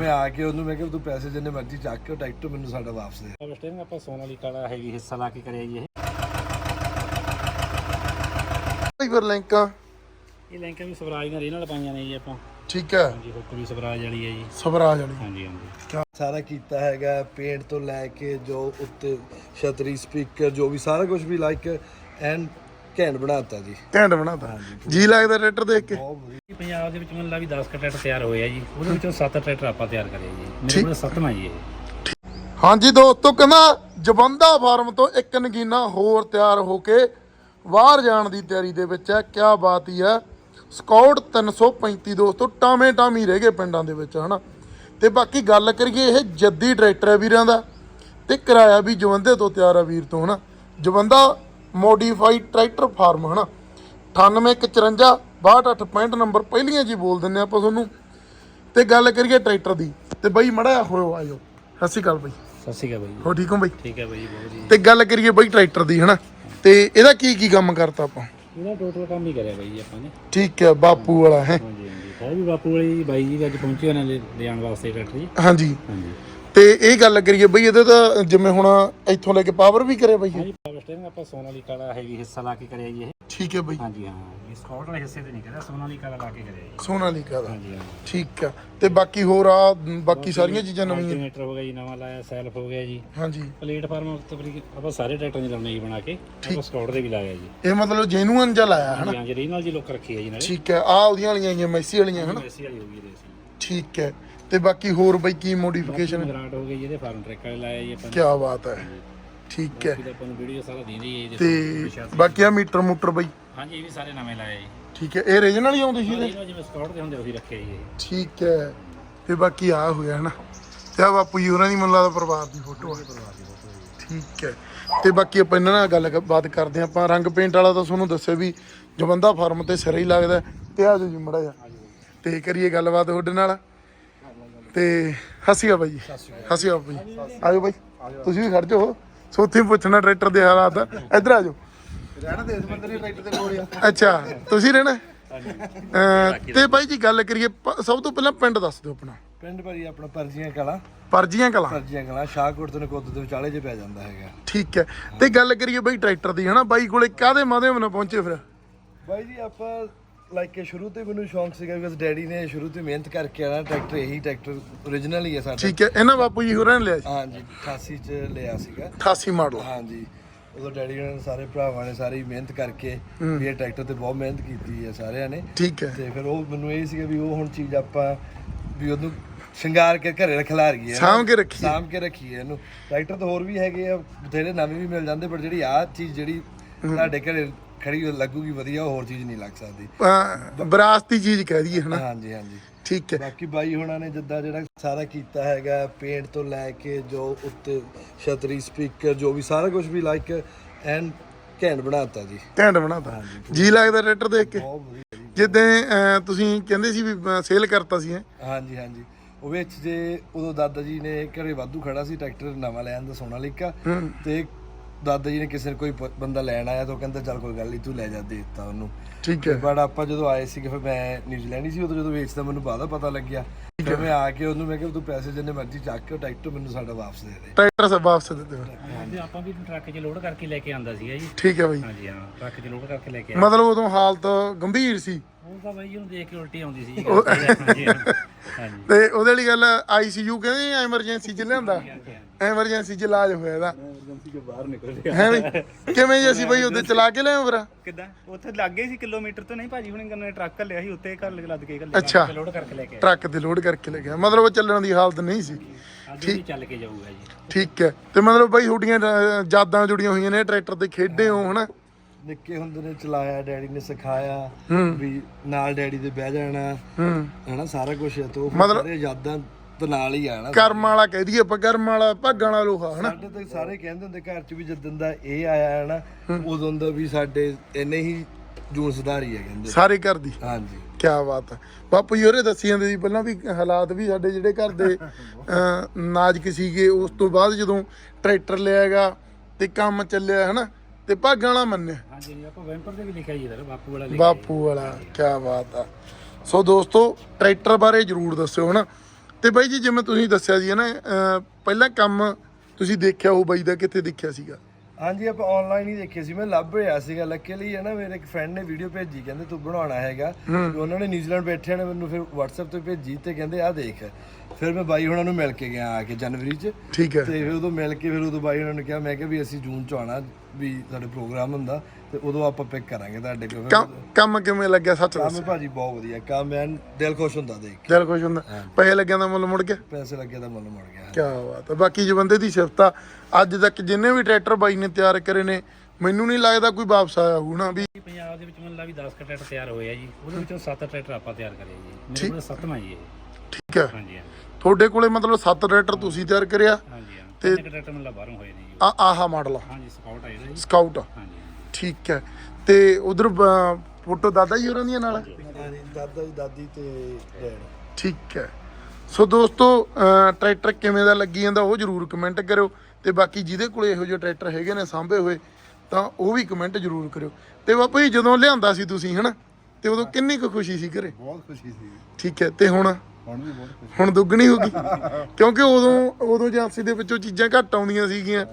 ਮੈਂ ਆ ਕੇ ਉਹਨੂੰ ਮੈਂ ਕਿਹਾ ਤੂੰ ਪੈਸੇ ਜਿੰਨੇ ਮਰਜ਼ੀ ਚੱਕ ਕੇ ਟਰੈਕਟਰ ਮੈਨੂੰ ਸਾਡਾ ਵਾਪਸ ਦੇ। ਸਟੇਰਿੰਗ ਆਪਾਂ ਸੋਨਾਲੀਕਾ ਦਾ ਹੈਵੀ ਹਿੱਸਾ ਲਾ ਕੇ ਕਰਿਆ ਜੀ ਇਹ। ਫਿਰ ਲਿੰਕਾਂ? ਇਹ ਲੈਂਕਾਂ ਵੀ ਸਵਰਾਜ ਨਾਲ ਰੇ ਨਾਲ ਪਾਈਆਂ ਨੇ ਜੀ ਆਪਾਂ। ਠੀਕ ਹੈ। ਹਾਂਜੀ ਹੁੱਕ ਵੀ ਸਵਰਾਜ ਵਾਲੀ ਹੈ ਜੀ। ਸਵਰਾਜ ਵਾਲੀ। ਹਾਂਜੀ ਹਾਂਜੀ। ਸਾਰਾ ਕੀਤਾ ਹੈਗਾ ਪੇਂਟ ਤੋਂ ਲੈ ਕੇ ਜੋ ਉੱਤੇ ਛਤਰੀ ਸਪੀਕਰ ਜੋ ਵੀ ਸਾਰਾ ਕੁਝ ਵੀ ਲਾਈਕ ਐਂਡ ਘੈਂਟ ਬਣਾਤਾ ਜੀ। ਘੈਂਟ ਬਣਾਤਾ। ਜੀ ਲੱਗਦਾ ਟਰੈਕਟਰ ਦੇਖ ਕੇ? ਬਹੁਤ ਵਧੀਆ। ਇਹ ਪੰਜਾਬ ਦੇ ਵਿੱਚ ਮੈਨੂੰ ਲੱਗਦਾ ਵੀ 10 ਟਰੈਕਟਰ ਤਿਆਰ ਹੋਏ ਆ ਜੀ। ਉਹਦੇ ਵਿੱਚੋਂ 7 ਟਰੈਕਟਰ ਆਪਾਂ ਤਿਆਰ ਕਰੇ ਜੀ। ਮੇਰੇ ਕੋਲ 7ਵਾਂ ਜੀ ਇਹ ਹਾਂਜੀ ਦੋਸਤੋ ਕਹਿੰਦਾ ਜਵੰਦਾ ਫਾਰਮ ਤੋਂ ਇੱਕ ਨਗੀਨਾ ਹੋਰ ਤਿਆਰ ਹੋ ਕੇ ਬਾਹਰ ਜਾਣ ਦੀ ਤਿਆਰੀ ਦੇ ਵਿੱਚ ਹੈ। ਕਿਆ ਬਾਤ ਹੀ ਹੈ। ਸਕਾਊਟ 335 ਦੋਸਤੋ ਟਾਵੇਂ ਟਾਮੀ ਰਹਿ ਗਏ ਪਿੰਡਾਂ ਦੇ ਵਿੱਚ ਹਨਾ? ਤੇ ਬਾਕੀ ਗੱਲ ਕਰੀਏ ਇਹ ਜੱਦੀ ਟਰੈਕਟਰ ਹੈ ਵੀਰਾਂ ਦਾ ਤੇ ਕਿਰਾਇਆ ਵੀ ਜਵੰਦੇ ਤੋਂ ਤਿਆਰ ਹੈ ਵੀਰ ਤੋਂ ਹਨਾ? ਜਵੰਦਾ ਮੋਡੀਫਾਈਡ ਟਰੈਕਟਰ ਫਾਰਮ ਹਨਾ? 9854 6265 ਨੰਬਰ ਪਹਿਲੀਆਂ ਜੀ ਬੋਲ ਦਿੰਨੇ ਆਪਾਂ ਤੁਹਾਨੂੰ। ਤੇ ਗੱਲ ਕਰੀਏ ਟਰੈਕਟਰ ਦੀ ਤੇ ਬਈ ਮੜਾ ਹੋਇਓ ਆਇਓ। ਸਤਿ ਸ਼੍ਰੀ ਅਕਾਲ ਬਈ। ਸਤਿ ਸ਼੍ਰੀ ਅਕਾਲ ਬਾਈ। ਹੋ ਠੀਕ ਹੋ ਬਈ? ਠੀਕ ਹੈ ਬਾਈ ਬਹੁਤ ਜੀ ਤੇ ਗੱਲ ਕਰੀਏ ਬਈ ਟਰੈਕਟਰ ਦੀ ਹਨਾ। ਤੇ ਇਹਦਾ ਕੀ ਕੀ ਕੰਮ ਕਰਤਾ ਆਪਾਂ? ਇਹਦਾ ਟੋਟਲ ਕੰਮ ਹੀ ਕਰਿਆ ਬਾਈ ਜੀ ਆਪਾਂ ਨੇ। ਠੀਕ ਹੈ ਬਾਪੂ ਵਾਲਾ ਹੈ। ਹਾਂਜੀ ਹਾਂਜੀ। ਵੀ ਬਾਪੂ ਵਾਲੀ ਬਾਈ ਜੀ ਅੱਜ ਪਹੁੰਚੇ ਹੋਣੇ ਲੈ ਲਿਆਉਣ ਵਾਸਤੇ ਟਰੈਕਟਰ ਜੀ। ਹਾਂਜੀ। ਹਾਂਜੀ। ਤੇ ਇਹ ਗੱਲ ਕਰੀਏ ਬਈ ਇਹਦੇ ਤਾਂ ਜਿਵੇਂ ਹੁਣ ਇੱਥੋਂ ਲੈ ਕੇ ਪਾਵਰ ਵੀ ਕਰੇ ਬਈ ਇਹ? ਹਾਂਜੀ ਪਾਵਰ ਸਟੇਰਿੰਗ ਆਪਾਂ ਸੋਨਾਲੀਕਾ ਦਾ ਹੈਵੀ ਹਿੱਸਾ ਲਾ ਕੇ ਕਰਿਆ ਜੀ ਇਹ। ਠੀਕ ਹੈ ਬਈ। ਹਾਂਜੀ ਹਾਂ ਇਹ ਸਕਾਊਟ ਵਾਲੇ ਹਿੱਸੇ ਤੇ ਨਹੀਂ ਕਰਿਆ ਸੋਨਾਲੀਕਾ ਦਾ ਲਾ ਕੇ ਕਰਿਆ ਜੀ। ਸੋਨਾਲੀਕਾ ਦਾ ਹਾਂਜੀ ਹਾਂ। ਠੀਕ ਹੈ। ਤੇ ਬਾਕੀ ਹੋਰ ਆ ਬਾਕੀ ਸਾਰੀਆਂ ਚੀਜ਼ਾਂ ਨਵੀਆਂ? ਅਲਟਰਨੇਟਰ ਹੋ ਗਿਆ ਜੀ ਨਵਾਂ ਲਾਇਆ ਸੈਲਫ ਹੋ ਗਿਆ ਜੀ। ਹਾਂਜੀ। ਪਲੇਟਫਾਰਮ ਤਕਰੀਬਨ ਆਪਾਂ ਸਾਰੇ ਟਰੈਕਟਰ ਨਹੀਂ ਲਾਉਣੇ ਜੀ ਬਣਾ ਕੇ। ਆਪਾਂ ਸਕਾਊਟ ਦੇ ਵੀ ਲਾਇਆ ਜੀ। ਇਹ ਮਤਲਬ ਜੈਨੂਅਨ ਜਿਹਾ ਲਾਇਆ ਹਨਾ? ਹਾਂਜੀ ਹਾਂ ਜੀ ਰੀਨਲ ਜੀ ਲੁੱਕ ਰੱਖੀ ਹੈ ਜੀ ਨਾਲੇ। ਠੀਕ ਹੈ। ਆ ਉਹਦੀਆਂ ਵਾਲੀਆਂ ਆਈਆਂ ਮੈਸੀ ਵਾਲੀਆਂ ਹਨਾ? ਐਸੀ ਵਾਲੀ ਹੋ ਗਈ ਠੀਕ ਹੈ। ਤੇ ਬਾਕੀ ਹੋਰ ਬਈ ਕੀ ਮੋਡੀਫਿਕੇਸ਼ਨ ਗਰਾਂਟ ਹੋ ਗਈ ਜੀ ਇਹਦੇ ਫਾਰਮ ਟਰੈਕ ਵਾਲੇ ਲਾਇਆ ਜੀ ਆਪਾਂ ਕੀ ਬਾਤ ਹੈ। ਠੀਕ ਹੈ। ਆਪਾਂ ਨੂੰ ਵੀਡੀਓ ਸਾਰਾ ਦੇ ਰਹੀ ਹੈ ਜੀ ਤੇ ਬਾਕੀ ਆ ਮੀਟਰ ਮੂਟਰ ਬਈ। ਹਾਂਜੀ ਇਹ ਵੀ ਸਾਰੇ ਨਵੇਂ ਲਾਏ ਜੀ। ਠੀਕ ਹੈ ਇਹ ਰੀਜਨਲ ਹੀ ਆਉਂਦੇ ਸੀ ਇਹਦੇ? ਜਿਵੇਂ ਸਕਾਊਟ ਦੇ ਹੁੰਦੇ ਉਹੀ ਰੱਖੇ ਜੀ ਠੀਕ ਹੈ। ਤੇ ਬਾਕੀ ਆ ਹੋਇਆ ਹਨਾ। ਤੇ ਆ ਬਾਪੂ ਜੀ ਹੋਰਾਂ ਦੀ ਮੈਨੂੰ ਲੱਗਦਾ ਪਰਿਵਾਰ ਦੀ ਫੋਟੋ ਹੈ ਠੀਕ ਹੈ। ਤੇ ਬਾਕੀ ਆਪਾਂ ਇਹਨਾਂ ਨਾਲ ਗੱਲ ਬਾਤ ਕਰਦੇ ਆਪਾਂ ਰੰਗ ਪੇਂਟ ਵਾਲਾ ਤਾਂ ਤੁਹਾਨੂੰ ਦੱਸਿਆ ਵੀ ਜਵੰਦਾ ਫਾਰਮ ਤੇ ਸਿਰੇ ਹੀ ਲੱਗਦਾ। ਤੇ ਆ ਜਾਓ ਜੀ ਮੜਾ ਜਾ ਤੇ ਕਰੀਏ ਗੱਲਬਾਤ ਤੁਹਾਡੇ ਨਾਲ। ਤੇ ਹਸੀਆ ਬਾਈ। ਜੀ ਹਸੀਆ ਬਾਈ। ਆਜੋ ਬਾਈ। ਤੁਸੀਂ ਵੀ ਖੜ ਜਾਓ। ਸੋਥੀ ਪੁੱਛਣਾ ਟਰੈਕਟਰ ਦੇ ਹਾਲਾਤ ਇੱਧਰ ਆ ਜਾਓ। ਰਹਿਣਾ ਦੇਸ ਮੰਤਰੀ ਟਰੈਕਟਰ ਦੇ ਕੋਲ ਆ। ਅੱਛਾ ਤੁਸੀਂ ਰਹਿਣਾ? ਤੇ ਬਾਈ ਜੀ ਗੱਲ ਕਰੀਏ ਸਭ ਤੋਂ ਪਹਿਲਾਂ ਪਿੰਡ ਦੱਸ ਦਿਓ ਆਪਣਾ। ਪਿੰਡ ਭਾਜੀ ਆਪਣਾ ਪਰਜੀਆਂ ਕਲਾ। ਪਰਜੀਆਂ ਕਲਾਂ? ਪਰਜੀਆਂ ਕਲਾ ਸ਼ਾਹਕੋਟ ਤੋਂ ਨਕੋਦ ਦੇ ਵਿਚਾਲੇ 'ਚ ਪੈ ਜਾਂਦਾ ਹੈਗਾ। ਠੀਕ ਹੈ। ਤੇ ਗੱਲ ਕਰੀਏ ਬਾਈ ਟਰੈਕਟਰ ਦੀ ਹਨਾ? ਬਾਈ ਕੋਲੇ ਕਾਦੇ ਮਾਧਿਅਮ ਨਾਲ ਪਹੁੰਚੇ ਫਿਰ? ਬਾਈ ਜੀ ਆਪਾਂ ਲਾਈਕ ਕਿ ਸ਼ੁਰੂ ਤੋਂ ਹੀ ਮੈਨੂੰ ਸ਼ੌਂਕ ਸੀਗਾ ਬਿਕਾਜ਼ ਡੈਡੀ ਨੇ ਸ਼ੁਰੂ ਤੋਂ ਹੀ ਮਿਹਨਤ ਕਰਕੇ ਆਣਾ ਟਰੈਕਟਰ ਇਹੀ ਟਰੈਕਟਰ origignal ਹੀ ਹੈ ਸਾਡਾ। ਠੀਕ ਹੈ ਇਹਨਾਂ ਬਾਪੂ ਜੀ ਹੋਰਾਂ ਨੇ ਲਿਆ ਸੀ? ਹਾਂਜੀ 88 ਚ ਲਿਆ ਸੀਗਾ। 88 ਮਾਡਲ ਹਾਂਜੀ ਉਦੋਂ ਡੈਡੀ ਨੇ ਸਾਰੇ ਭਰਾਵਾਂ ਨੇ ਸਾਰੀ ਮਿਹਨਤ ਕਰਕੇ ਵੀ ਇਹ ਟਰੈਕਟਰ ਤੇ ਬਹੁਤ ਮਿਹਨਤ ਕੀਤੀ ਹੈ ਸਾਰਿਆਂ ਨੇ। ਠੀਕ ਹੈ। ਤੇ ਫਿਰ ਉਹ ਮੈਨੂੰ ਇਹ ਸੀਗਾ ਵੀ ਉਹ ਹੁਣ ਚੀਜ਼ ਆਪਾਂ ਵੀ ਉਹਨੂੰ ਸ਼ਿੰਗਾਰ ਕੇ ਘਰੇ ਰੱਖ ਲਾ ਰਹੀਏ ਸਾਂਭ ਕੇ ਰੱਖੀਏ। ਸਾਂਭ ਕੇ ਰੱਖੀਏ ਇਹਨੂੰ। ਟਰੈਕਟਰ ਤਾਂ ਹੋਰ ਵੀ ਹੈਗੇ ਆ ਬਥੇਰੇ ਨਵੇਂ ਵੀ ਮਿਲ ਜਾਂਦੇ ਪਰ ਜਿਹੜੀ ਆਹ ਚੀਜ਼ ਜਿਹੜੀ ਤੁਹਾਡੇ ਘਰੇ ਖੜੀ ਲੱਗੂਗੀ ਵਧੀਆ ਉਹ ਹੋਰ ਚੀਜ਼ ਨਹੀਂ ਲੱਗ ਸਕਦੀ। ਅਹ, ਵਿਰਾਸਤੀ ਚੀਜ਼ ਕਹਿ ਦਈਏ ਹਨਾ? ਹਾਂਜੀ ਹਾਂਜੀ। ਠੀਕ ਹੈ। ਬਾਕੀ ਬਾਈ ਹੁਣਾਂ ਨੇ ਜਿੱਦਾਂ ਜਿਹੜਾ ਸਾਰਾ ਕੀਤਾ ਹੈਗਾ ਪੇਂਟ ਤੋਂ ਲੈ ਕੇ ਜੋ ਉੱਤੇ ਛਤਰੀ ਸਪੀਕਰ ਜੋ ਵੀ ਸਾਰਾ ਕੁਝ ਵੀ ਲਾਈਕ ਐਂਡ ਘੈਂਟ ਬਣਾਤਾ ਜੀ। ਘੈਂਟ ਬਣਾਤਾ। ਜੀ ਲੱਗਦਾ ਟਰੈਕਟਰ ਦੇਖ ਕੇ? ਬਹੁਤ ਵਧੀਆ ਜੀ ਜਿੱਦਾਂ ਤੁਸੀਂ ਕਹਿੰਦੇ ਸੀ ਵੀ ਸੇਲ ਕਰਤਾ ਸੀ ਹੈ? ਹਾਂਜੀ ਹਾਂਜੀ। ਉਹ ਵਿੱਚ ਜੇ ਉਦੋਂ ਦਾਦਾ ਜੀ ਨੇ ਘਰੇ ਵਾਧੂ ਖੜਾ ਸੀ ਟਰੈਕਟਰ ਨਵਾਂ ਲੈਣ ਦਾ ਸੋਨਾਲੀਕਾ ਤੇ ਦਾਦਾ ਜੀ ਨੇ ਕਿਸੇ ਨੇ ਕੋਈ ਪ- ਬੰਦਾ ਲੈਣ ਆਇਆ ਤਾਂ ਉਹ ਕਹਿੰਦਾ ਚੱਲ ਕੋਈ ਗੱਲ ਨਹੀਂ ਤੂੰ ਲੈ ਜਾ ਦੇ ਦਿੱਤਾ ਉਹਨੂੰ। ਠੀਕ ਹੈ। ਬਟ ਆਪਾਂ ਜਦੋਂ ਆਏ ਸੀਗੇ ਫਿਰ ਮੈਂ ਨਿਊਜ਼ੀਲੈਂਡ ਸੀ ਉਦੋਂ ਜਦੋਂ ਵੇਚਦਾ ਮੈਨੂੰ ਬਾਅਦ ਪਤਾ ਲੱਗਿਆ। ਫਿਰ ਮੈਂ ਆ ਕੇ ਉਹਨੂੰ ਮੈਂ ਕਿਹਾ ਤੂੰ ਪੈਸੇ ਜਿੰਨੇ ਮਰਜ਼ੀ ਚੱਕ ਕੇ ਟਰੈਕਟਰ ਮੈਨੂੰ ਸਾਡਾ ਵਾਪਸ ਦੇ ਦੇ। ਟਰੈਕਟਰ ਸਭ ਵਾਪਸ ਦੇ ਦਿਓ ਹਾਂਜੀ ਆਪਾਂ ਵੀ ਟਰੱਕ 'ਚ ਲੋਡ ਕਰਕੇ ਲੈ ਕੇ ਆਂਦਾ ਸੀਗਾ ਜੀ। ਠੀਕ ਹੈ ਬਾਈ। ਹਾਂਜੀ ਹਾਂ ਟਰੱਕ 'ਚ ਲੋਡ ਕਰਕੇ ਲੈ ਕੇ ਆਇਆ। ਮਤਲਬ ਉਦੋਂ ਹਾਲਤ ਗੰਭੀਰ ਸੀ। ਉਹ ਤਾਂ ਬਾਈ ਉਹਨੂੰ ਦੇਖ ਕੇ ਉਲਟੀ ਆਉਂਦੀ ਸੀ ਜੀ। ਹਾਂਜੀ ਹਾਂ। ਹਾਂਜੀ। ਤੇ ਉਹਦੇ ਲਈ ਗੱਲ ਆਈਸੀਯੂ ਕਹਿੰਦੇ ਐਮਰਜੈਂਸੀ ਚ ਲਿਆਂਦਾ? ਐਮਰਜੈਂਸੀ ਚ ਇਲਾਜ ਹੋਇਆ ਇਹਦਾ। ਏਜੰਸੀ ਦੇ ਬਾਹਰ ਨਿਕਲ ਹੈ ਵੀ ਕਿਵੇਂ ਜੀ ਅਸੀਂ ਬਈ ਉਹਦੇ ਚਲਾ ਕੇ ਲਿਆਏ ਫਿਰ? ਕਿੱਦਾਂ? ਉੱਥੇ ਲੱਗੇ ਸੀ ਕਿਲੋਮੀਟਰ ਤੋਂ ਨਹੀਂ ਭਾਜੀ ਹੁਣੇ ਨੇ ਟਰੱਕ ਲਿਆ ਸੀ ਉੱਤੇ ਘਰ ਲੱਦ ਕੇ ਘੱਲਿਆ ਅੱਛਾ। ਲੋਡ ਕਰਕੇ ਲੈ ਕੇ ਆਇਆ ਟਰੱਕ ਤੇ ਲੋਡ ਕਰਕੇ ਲੈ ਗਿਆ ਮਤਲਬ ਉਹ ਚੱਲਣ ਦੀ ਹਾਲਤ ਨਹੀਂ ਸੀ। ਅੱਜ ਵੀ ਚੱਲ ਕੇ ਜਾਊਗਾ ਜੀ। ਠੀਕ ਹੈ। ਤੇ ਮਤਲਬ ਬਈ ਤੁਹਾਡੀਆਂ ਅਹ, ਯਾਦਾਂ ਜੁੜੀਆਂ ਹੋਈਆਂ ਨੇ ਟਰੈਕਟਰ ਤੇ ਖੇਡੇ ਹੋ ਹਨਾ? ਨਿੱਕੇ ਹੁੰਦੇ ਨੇ ਚਲਾਇਆ ਡੈਡੀ ਨੇ ਸਿਖਾਇਆ। ਵੀ ਨਾਲ ਡੈਡੀ ਦੇ ਬਹਿ ਜਾਣਾ ਹੂੰ। ਹਨਾ ਸਾਰਾ ਕੁਝ ਤੇ ਮਤਲਬ- ਯਾਦਾਂ ਤੇ ਨਾਲ ਹੀ ਆਣਾ ਕਰਮ ਵਾਲਾ ਕਹਿ ਦਈਏ ਆਪਾਂ ਕਰਮ ਵਾਲਾ ਭਾਗਾਂ ਵਾਲਾ ਲੋਹਾ ਹਨਾ? ਸਾਡੇ ਤੇ ਸਾਰੇ ਕਹਿੰਦੇ ਹੁੰਦੇ ਘਰ ਚ ਵੀ ਜਦੋਂ ਦਾ ਇਹ ਆਇਆ ਹੈ ਨਾ ਉਦੋਂ ਦਾ ਵੀ ਸਾਡੇ ਇੰਨੇ ਹੀ ਜੂਨ ਸੁਧਾਰੀ ਹੈ ਕਹਿੰਦੇ। ਸਾਰੇ ਘਰ ਦੀ? ਹਾਂਜੀ। ਕੀ ਬਾਤ ਹੈ ਬਾਪੂ ਜੀ ਹੋਰੇ ਦੱਸੀ ਜਾਂਦੇ ਸੀ ਪਹਿਲਾਂ ਵੀ ਹਾਲਾਤ ਵੀ ਸਾਡੇ ਜਿਹੜੇ ਘਰ ਦੇ ਨਾਜ਼ੁਕ ਸੀਗੇ ਉਸ ਤੋਂ ਬਾਅਦ ਜਦੋਂ ਟਰੈਕਟਰ ਲਿਆਗਾ ਤੇ ਕੰਮ ਚੱਲਿਆ ਹਨਾ? ਤੇ ਭਾਗਾਂ ਵਾਲਾ ਮੰਨਿਆ। ਹਾਂਜੀ ਆਪਾਂ ਵੈਂਪਰ ਤੇ ਵੀ ਲਿਖਿਆ ਜੀ ਸਰ ਬਾਪੂ ਵਾਲਾ ਬਾਪੂ ਵਾਲਾ ਕੀ ਬਾਤ ਆ। ਸੋ ਦੋਸਤੋ ਟਰੈਕਟਰ ਬਾਰੇ ਜਰੂਰ ਦੱਸਿਓ ਹਨਾ? ਤੇ ਬਾਈ ਜੀ ਜਿਵੇਂ ਤੁਸੀਂ ਦੱਸਿਆ ਸੀ ਨਾ ਪਹਿਲਾਂ ਕੰਮ ਤੁਸੀਂ ਦੇਖਿਆ ਉਹ ਬਾਈ ਦਾ ਕਿੱਥੇ ਦੇਖਿਆ ਸੀਗਾ? ਹਾਂਜੀ ਆਪਾਂ ਆਨਲਾਈਨ ਹੀ ਦੇਖੇ ਸੀ। ਮੈਂ ਲੱਭ ਰਿਹਾ ਸੀਗਾ ਲੱਕੀਲੀ ਹੈ ਨਾ। ਮੇਰੇ ਇੱਕ ਫਰੈਂਡ ਨੇ ਵੀਡੀਓ ਭੇਜੀ ਕਹਿੰਦੇ ਤੂੰ ਬਣਾਉਣਾ ਹੈਗਾ। ਤੇ ਉਹਨਾਂ ਨੇ ਨਿਊਜ਼ੀਲੈਂਡ ਬੈਠੇ ਨੇ ਮੈਨੂੰ ਫਿਰ WhatsApp ਤੇ ਭੇਜੀ ਤੇ ਕਹਿੰਦੇ ਆਹ ਦੇਖ। ਫਿਰ ਮੈਂ ਬਾਈ ਉਹਨਾਂ ਨੂੰ ਮਿਲ ਕੇ ਗਿਆ ਆ ਕੇ ਜਨਵਰੀ 'ਚ। ਠੀਕ ਹੈ। ਤੇ ਫਿਰ ਉਦੋਂ ਮਿਲ ਕੇ ਫਿਰ ਉਦੋਂ ਬਾਈ ਉਹਨਾਂ ਨੇ ਕਿਹਾ ਮੈਂ ਕਿਹਾ ਵੀ ਅਸੀਂ ਜੂਨ 'ਚ ਆਉਣਾ ਵੀ ਸਾਡੇ ਪ੍ਰੋਗਰਾਮ ਹੁੰਦਾ ਤੇ ਉਦੋਂ ਆਪਾਂ ਪਿਕ ਕਰਾਂਗੇ ਤੁਹਾਡੇ ਕੋਲ। ਫਿਰ ਕੰਮ ਕੰਮ ਕਿਵੇਂ ਲੱਗਿਆ ਸੱਚ ਦੱਸ? ਕੰਮ ਭਾਜੀ ਬਹੁਤ ਵਧੀਆ ਕੰਮ ਐਨ ਦਿਲ ਖੁਸ਼ ਹੁੰਦਾ ਦੇਖ ਕੇ। ਦਿਲ ਖੁਸ਼ ਹੁੰਦਾ? ਪੈਸੇ ਲੱਗਿਆ ਦਾ ਮੁੱਲ ਮੁੜ ਗਿਆ? ਪੈਸੇ ਲੱਗੇ ਤਾਂ ਮੁੱਲ ਮੁੜ ਗਿਆ। ਕੀ ਬਾਤ ਹੈ। ਬਾਕੀ ਜੇ ਬੰਦੇ ਦੀ ਸਿਫਤ ਆ ਅੱਜ ਤੱਕ ਜਿੰਨੇ ਵੀ ਟਰੈਕਟਰ ਬਾਈ ਨੇ ਤਿਆਰ ਕਰੇ ਨੇ ਮੈਨੂੰ ਨਹੀਂ ਲੱਗਦਾ ਕੋਈ ਵਾਪਸ ਆਇਆ ਨਾ ਵੀ। ਪੰਜਾਬ ਦੇ ਵਿੱਚ ਮੈਨੂੰ ਲੱਗਦਾ ਵੀ 10 ਕੁ ਟਰੈਕਟਰ ਤਿਆਰ ਹੋਏ ਆ ਜੀ ਉਹਦੇ ਵਿੱਚੋਂ 7 ਟਰੈਕਟਰ ਆਪਾਂ ਤਿਆਰ ਕਰੇ ਜੀ। ਮੇਰੇ ਕੋਲ ਸੱਤਵਾਂ ਜੀ ਇਹ ਠੀਕ ਹੈ? ਹਾਂਜੀ ਹਾਂਜੀ। ਤੁਹਾਡੇ ਕੋਲੇ ਮਤਲਬ 7 ਟਰੈਕਟਰ ਤੁਸੀਂ ਤਿਆਰ ਕਰਿਆ? ਹਾਂਜੀ ਹਾਂ ਟਰੈਕਟਰ ਮੈਨੂੰ ਲੱਗਦਾ ਬਾਹਰੋਂ ਹੋਏ ਨੇ ਜੀ। ਆ ਆਹਾ ਮਾਡਲ ਆ। ਹਾਂਜੀ ਸਕਾਊਟ ਆ ਇਹਦਾ ਜੀ। ਸਕਾਊਟ ਹਾਂਜੀ ਹਾਂਜੀ। ਠੀਕ ਹੈ। ਤੇ ਉਧਰ ਫੋਟੋ ਦਾਦਾ ਜੀ ਹੋਰਾਂ ਦੀਆਂ ਨਾਲ? ਦਾਦਾ ਜੀ ਦਾਦੀ ਤੇ ਡੈਡ ਠੀਕ ਹੈ। ਸੋ ਦੋਸਤੋ ਅਹ ਟਰੈਕਟਰ ਕਿਵੇਂ ਦਾ ਲੱਗੀ ਜਾਂਦਾ ਉਹ ਜਰੂਰ ਕਮੈਂਟ ਕਰਿਓ। ਤੇ ਬਾਕੀ ਜਿਹਦੇ ਕੋਲੇ ਇਹੋ ਜਿਹੇ ਟਰੈਕਟਰ ਹੈਗੇ ਨੇ ਸਾਂਭੇ ਹੋਏ ਤਾਂ ਉਹ ਵੀ ਕਮੈਂਟ ਜਰੂਰ ਕਰਿਓ। ਤੇ ਬਾਪੂ ਜੀ ਜਦੋਂ ਲਿਆਂਦਾ ਸੀ ਤੁਸੀਂ ਹਨਾ? ਤੇ ਉਦੋਂ ਕਿੰਨੀ ਕੁ ਖੁਸ਼ੀ ਸੀ ਘਰੇ? ਬਹੁਤ ਖੁਸ਼ੀ ਸੀ। ਠੀਕ ਹੈ। ਤੇ ਹੁਣ? ਹੁਣ ਵੀ ਬਹੁਤ ਖੁਸ਼ੀ। ਹੁਣ ਦੁੱਗਣੀ ਹੋ ਗਈ। ਕਿਉਂਕਿ ਉਦੋਂ ਉਦੋਂ ਏਜੰਸੀ ਦੇ ਵਿੱਚੋਂ ਚੀਜ਼ਾਂ ਘੱਟ ਆਉਂਦੀਆਂ ਸੀਗੀਆਂ।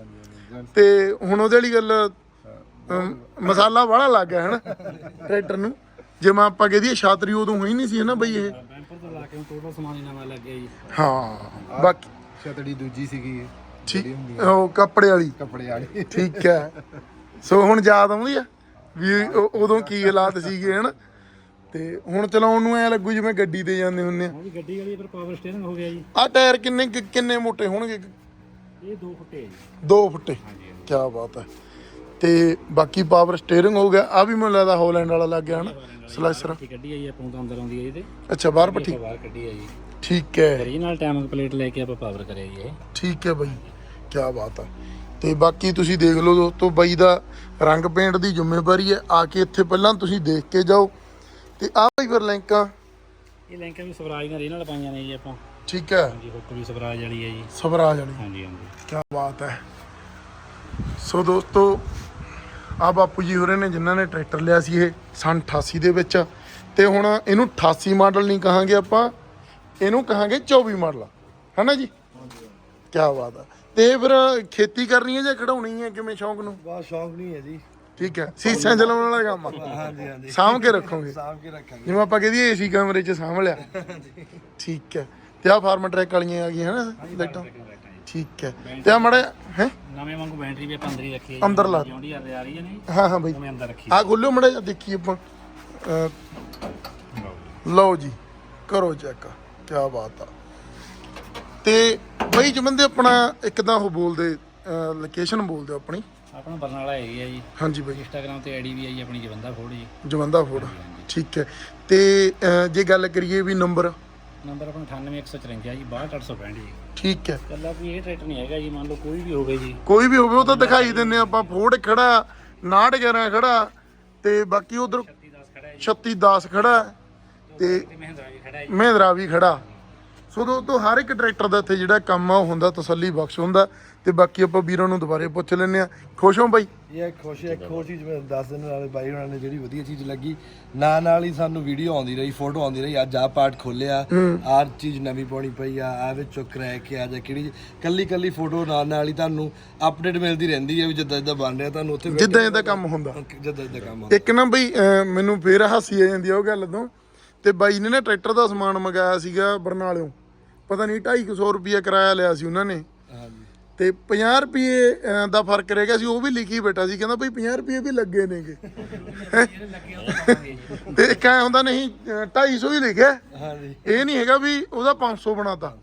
ਤੇ ਹੁਣ ਉਹਦੇ ਵਾਲੀ ਗੱਲ ਅਮ, ਮਸਾਲਾ ਬੜਾ ਲੱਗ ਗਿਆ ਹਨਾ ਟਰੈਕਟਰ ਨੂੰ। ਜਿਵੇਂ ਆਪਾਂ ਕਹਦੀਏ ਛਾਤਰੀ ਉਦੋਂ ਹੋਈ ਨਹੀਂ ਸੀ ਹਨਾ ਬਈ ਇਹ। ਬੈਂਪਰ ਤੋਂ ਲਾ ਕੇ ਟੋਟਲ ਸਮਾਨ ਹੀ ਨਵਾਂ ਲੱਗ ਗਿਆ ਜੀ। ਹਾਂ ਬਾਕੀ ਛਤੜੀ ਦੂਜੀ ਸੀਗੀ ਠੀਕ ਉਹ ਕੱਪੜੇ ਵਾਲੀ। ਕੱਪੜੇ ਵਾਲੀ। ਠੀਕ ਹੈ। ਸੋ ਹੁਣ ਯਾਦ ਆਉਂਦੀ ਆ ਵੀ ਉਹ- ਉਦੋਂ ਕੀ ਹਾਲਾਤ ਸੀਗੇ ਹਨਾ? ਤੇ ਹੁਣ ਚਲਾਉਣ ਨੂੰ ਐ ਲੱਗੂ ਜਿਵੇਂ ਗੱਡੀ ਤੇ ਜਾਂਦੇ ਹੁੰਨੇ ਆ। ਉਹ ਵੀ ਗੱਡੀ ਵਾਲੀ ਪਰ ਪਾਵਰ ਸਟੀਅਰਿੰਗ ਹੋ ਗਿਆ ਜੀ। ਆਹ ਟਾਇਰ ਕਿੰਨੇ ਕੁ- ਕਿੰਨੇ ਮੋਟੇ ਹੋਣਗੇ? ਇਹ 2 ਫੁੱਟੇ ਹੈ ਜੀ। 2 ਫੁੱਟੇ। ਕੀ ਬਾਤ ਹੈ ਤੇ ਬਾਕੀ ਪਾਵਰ ਸਟੀਅਰਿੰਗ ਹੋ ਗਿਆ। ਆ ਵੀ ਮੈਨੂੰ ਲੱਗਦਾ ਹਾਲੈਂਡ ਵਾਲਾ ਲੱਗ ਗਿਆ ਹਨਾ ਸਲੈਸ਼ਰ ਇਹ ਗੱਡੀ ਆਈ ਆਪਾਂ ਤਾਂ ਅੰਦਰ ਆਉਂਦੀ ਹੈ ਇਹਦੇ ਅੱਛਾ ਬਾਹਰ ਪੱਠੀ ਆਪਾਂ ਬਾਹਰ ਕੱਢੀ ਆ ਜੀ। ਠੀਕ ਹੈ। ਓਰੀਜਨਲ ਟਾਈਮਿੰਗ ਪਲੇਟ ਲੈ ਕੇ ਆਪਾਂ ਪਾਵਰ ਕਰਿਆ ਜੀ ਇਹ। ਠੀਕ ਹੈ ਬਾਈ। ਕੀ ਬਾਤ ਹੈ ਤੇ ਬਾਕੀ ਤੁਸੀਂ ਦੇਖ ਲਓ ਦੋਸਤੋ ਬਾਈ ਦਾ ਰੰਗ ਪੇਂਟ ਦੀ ਜ਼ਿੰਮੇਵਾਰੀ ਹੈ। ਆ ਕੇ ਇੱਥੇ ਪਹਿਲਾਂ ਤੁਸੀਂ ਦੇਖ ਕੇ ਜਾਓ। ਤੇ ਆਹ ਬਾਈ ਫਿਰ ਲਿੰਕਾਂ? ਇਹ ਲਿੰਕ ਵੀ ਸਵਰਾਜ ਨਾਲ ਰੀਨਲ ਪਾਈਆਂ ਨੇ ਜੀ ਆਪਾਂ। ਠੀਕ ਹੈ। ਜੀ ਹੁੱਕ ਵੀ ਸਵਰਾਜ ਵਾਲੀ ਹੈ ਜੀ। ਸਵਰਾਜ ਵਾਲੀ। ਹਾਂਜੀ ਹਾਂਜੀ। ਕੀ ਬਾਤ ਹੈ। ਸੋ ਦੋਸਤੋ ਆ ਬਾਪੂ ਜੀ ਹੋਰੇ ਨੇ ਜਿਨ੍ਹਾਂ ਨੇ ਟਰੈਕਟਰ ਲਿਆ ਸੀ ਇਹ ਸਨ 88 ਦੇ ਵਿੱਚ। ਤੇ ਹੁਣ ਇਹਨੂੰ 88 ਮਾਡਲ ਨਹੀਂ ਕਹਾਂਗੇ ਆਪਾਂ ਇਹਨੂੰ ਕਹਾਂਗੇ 24 ਮਾਡਲ। ਹਨਾ ਜੀ? ਕੀ ਬਾਤ ਹੈ। ਤੇ ਫਿਰ ਖੇਤੀ ਕਰਨੀ ਹੈ ਜਾਂ ਖੜਾਉਣੀ ਹੈ? ਕਿਵੇਂ ਸ਼ੌਂਕ ਨੂੰ? ਬਹੁਤ ਸ਼ੌਂਕ ਨਹੀਂ ਹੈ ਜੀ। ਠੀਕ ਹੈ? ਸੀਸਾਂ ਚਲਾਉਣ ਵਾਲਾ ਕੰਮ ਆ। ਹਾਂਜੀ ਹਾਂਜੀ। ਸਾਂਭ ਕੇ ਰੱਖੋਗੇ। ਸਾਂਭ ਕੇ ਰੱਖਾਂਗੇ। ਜਿਵੇਂ ਆਪਾਂ ਕਹਦੀਏ ਏਸੀ ਕਮਰੇ 'ਚ ਸਾਂਭ ਲਿਆ। ਠੀਕ ਹੈ। ਤੇ ਆ ਫਾਰਮ ਟਰੈਕ ਵਾਲੀਆਂ ਆ ਗਈਆਂ ਹਨਾ ਲਾਈਟਾਂ? ਠੀਕ ਹੈ। ਤੇ ਆ ਮੜਾ ਹੈ? ਨਵੇਂ ਵਾਂਗੂ ਬੈਟਰੀ ਵੀ ਆਪਾਂ ਅੰਦਰ ਹੀ ਰੱਖੀ ਹੈ ਅੰਦਰ ਲਾ ਜੌਂਡੀ ਆ ਰਹੀ ਹੈ ਨਹੀਂ ਹਾਂ ਹਾਂ ਬਾਈ। ਉਵੇਂ ਅੰਦਰ ਰੱਖੀ ਆ ਖੋਲਿਓ ਮੜਾ ਜਾ ਦੇਖੀ ਆਪਾਂ। ਲਓ ਜੀ ਕਰੋ ਚੈੱਕ। ਕੀ ਬਾਤ ਆ। ਤੇ ਬਈ ਜਮੰਦੇ ਆਪਣਾ ਇੱਕ ਤਾਂ ਉਹ ਬੋਲਦੇ ਲੋਕੇਸ਼ਨ ਬੋਲਦੇ ਆਪਣੀ। ਆਪਣਾ ਬਰਨਾਲਾ ਏਰੀਆ ਜੀ। ਹਾਂਜੀ ਬਾਈ। ਇੰਸਟਾਗ੍ਰam ਤੇ ਆਈਡੀ ਵੀ ਆਈ ਆਪਣੀ ਜਵੰਦਾ ਫੋੜ ਜੀ। ਜਵੰਦਾ ਫੋੜ ਠੀਕ ਹੈ। ਤੇ ਅਹ, ਜੇ ਗੱਲ ਕਰੀਏ ਵੀ ਨੰਬਰ? ਨੰਬਰ ਆਪਣਾ 98154 ਜੀ 62865 ਜੀ। ਠੀਕ ਹੈ। ਕੱਲਾ ਵੀ ਇਹ ਟਰੈਕਟਰ ਨਹੀਂ ਹੈਗਾ ਜੀ ਮੰਨ ਲਓ ਕੋਈ ਵੀ ਹੋਵੇ ਜੀ। ਕੋਈ ਵੀ ਹੋਵੇ ਉਹ ਤਾਂ ਦਿਖਾਈ ਦਿੰਨੇ ਆਪਾਂ। ਫੋੜ ਖੜਾ 911 ਖੜਾ ਤੇ ਬਾਕੀ ਉਧਰ 3010 ਖੜਾ ਹੈ 3610 ਖੜਾ ਤੇ ਜੀ ਮਹਿੰਦਰਾ ਵੀ ਖੜਾ ਹੈ ਮਹਿੰਦਰਾ ਵੀ ਖੜਾ। ਸੋ ਦੋਸਤੋ ਹਰ ਇੱਕ ਟਰੈਕਟਰ ਦਾ ਇੱਥੇ ਜਿਹੜਾ ਕੰਮ ਆ ਉਹ ਹੁੰਦਾ ਤਸੱਲੀ ਬਖਸ਼ ਹੁੰਦਾ। ਤੇ ਬਾਕੀ ਆਪਾਂ ਵੀਰਾਂ ਨੂੰ ਦੁਬਾਰੇ ਪੁੱਛ ਲੈਂਦੇ ਆ ਖੁਸ਼ ਹੋ ਬਾਈ? ਇਹ ਖੁਸ਼ ਇੱਕ ਹੋਰ ਚੀਜ਼ ਮੈਂ ਦੱਸ ਦਿਨ ਵਾਲੇ ਬਾਈ ਉਹਨਾਂ ਨੇ ਜਿਹੜੀ ਵਧੀਆ ਚੀਜ਼ ਲੱਗੀ। ਨਾਲ ਨਾਲ ਹੀ ਸਾਨੂੰ ਵੀਡੀਓ ਆਉਂਦੀ ਰਹੀ ਫੋਟੋ ਆਉਂਦੀ ਰਹੀ ਅੱਜ ਆ ਪਾਰਟ ਖੋਲਿਆ ਆਹ ਚੀਜ਼ ਨਵੀਂ ਪਾਉਣੀ ਪਈ ਆ ਆ ਵਿੱਚੋਂ ਕਰੈਕ ਆ ਜਾਂ ਕਿਹੜੀ ਕੱਲੀ ਕੱਲੀ ਫੋਟੋ ਨਾਲ ਨਾਲ ਹੀ ਤੁਹਾਨੂੰ ਅਪਡੇਟ ਮਿਲਦੀ ਰਹਿੰਦੀ ਹੈ ਵੀ ਜਿੱਦਾਂ ਜਿੱਦਾਂ ਬਣ ਰਿਹਾ ਤੁਹਾਨੂੰ ਉੱਥੇ ਜਿੱਦਾਂ ਜਿੱਦਾਂ ਕੰਮ ਹੁੰਦਾ। ਜਿੱਦਾਂ ਜਿੱਦਾਂ ਕੰਮ ਆ ਇੱਕ ਨਾ ਬਈ ਮੈਨੂੰ ਫੇਰ ਹਾਸੀ ਆ ਜਾਂਦੀ ਆ ਉਹ ਗੱਲ ਤੋਂ। ਤੇ ਬਾਈ ਨੇ ਨਾ ਟਰੈਕਟਰ ਦਾ ਸਮਾਨ ਮੰਗਾਇਆ ਸੀਗਾ ਬਰਨਾਲਿਓਂ। ਪਤਾ ਨਹੀਂ 250 ਰੁਪਏ ਕਿਰਾਇਆ ਲਿਆ ਸੀ ਉਹਨਾਂ ਨੇ। ਤੇ 50 ਰੁਪਏ ਦਾ ਫ਼ਰਕ ਰਹਿ ਗਿਆ ਸੀ ਉਹ ਵੀ ਲਿਖੀ ਬੈਠਾ ਸੀ ਕਹਿੰਦਾ ਬਈ 50 ਰੁਪਏ ਵੀ ਲੱਗੇ ਨੇਗੇ। ਤਾਂ ਐ ਹੁੰਦਾ ਨਹੀਂ ਅਹ, 250 ਹੀ ਲਿਖਿਆ। ਹਾਂਜੀ। ਇਹ ਨਹੀਂ ਹੈਗਾ ਵੀ ਉਹਦਾ 500 ਬਣਾਤਾ।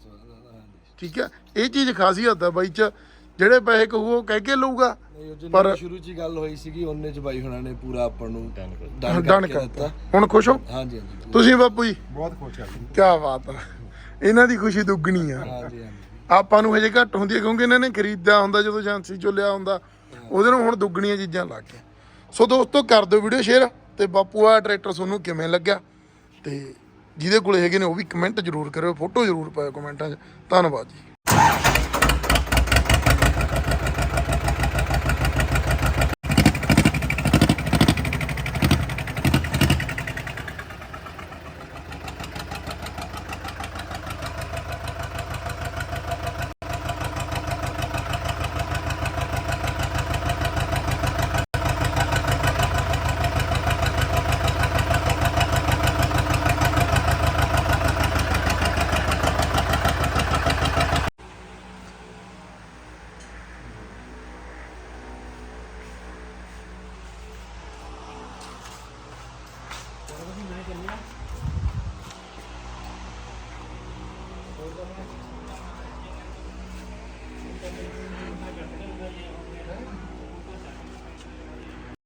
ਠੀਕ ਹੈ ਇਹ ਚੀਜ਼ ਖਾਸੀਅਤ ਹੈ ਬਾਈ ਚ ਜਿਹੜੇ ਪੈਸੇ ਕਹੂ ਉਹ ਕਹਿ ਕੇ ਲਊਗਾ। ਪਰ- ਸ਼ੁਰੂ ਚ ਹੀ ਗੱਲ ਹੋਈ ਸੀਗੀ ਉਹਨੇ ਚ ਬਾਈ ਹੁਣਾਂ ਨੇ ਪੂਰਾ ਆਪਾਂ ਨੂੰ ਡਨ ਕਰਤਾ। ਦਿੱਤਾ। ਹੁਣ ਖੁਸ਼ ਹੋ? ਹਾਂਜੀ ਹਾਂਜੀ। ਤੁਸੀਂ ਬਾਪੂ ਜੀ? ਬਹੁਤ ਖੁਸ਼ ਆ। ਕੀ ਬਾਤ ਹੈ ਇਹਨਾਂ ਦੀ ਖੁਸ਼ੀ ਦੁੱਗਣੀ ਆ। ਹਾਂਜੀ ਹਾਂਜੀ। ਆਪਾਂ ਨੂੰ ਹਜੇ ਘੱਟ ਹੁੰਦੀ ਹੈ ਕਿਉਂਕਿ ਇਹਨਾਂ ਨੇ ਖਰੀਦਿਆ ਹੁੰਦਾ ਜਦੋਂ ਏਜੰਸੀ ਚੋਂ ਲਿਆ ਹੁੰਦਾ। ਉਹਦੇ ਨੂੰ ਹੁਣ ਦੁੱਗਣੀਆਂ ਚੀਜ਼ਾਂ ਲੱਗ ਗਈਆਂ। ਸੋ ਦੋਸਤੋ, ਕਰ ਦਿਓ ਵੀਡੀਓ ਸ਼ੇਅਰ ਤੇ ਬਾਪੂ ਆ ਟਰੈਕਟਰ ਤੁਹਾਨੂੰ ਕਿਵੇਂ ਲੱਗਿਆ? ਤੇ ਜਿਹਦੇ ਕੋਲ ਹੈਗੇ ਨੇ ਉਹ ਵੀ ਕਮੈਂਟ ਜ਼ਰੂਰ ਕਰਿਓ ਫੋਟੋ ਜ਼ਰੂਰ ਪਾਇਓ ਕਮੈਂਟਾਂ 'ਚ। ਧੰਨਵਾਦ ਜੀ।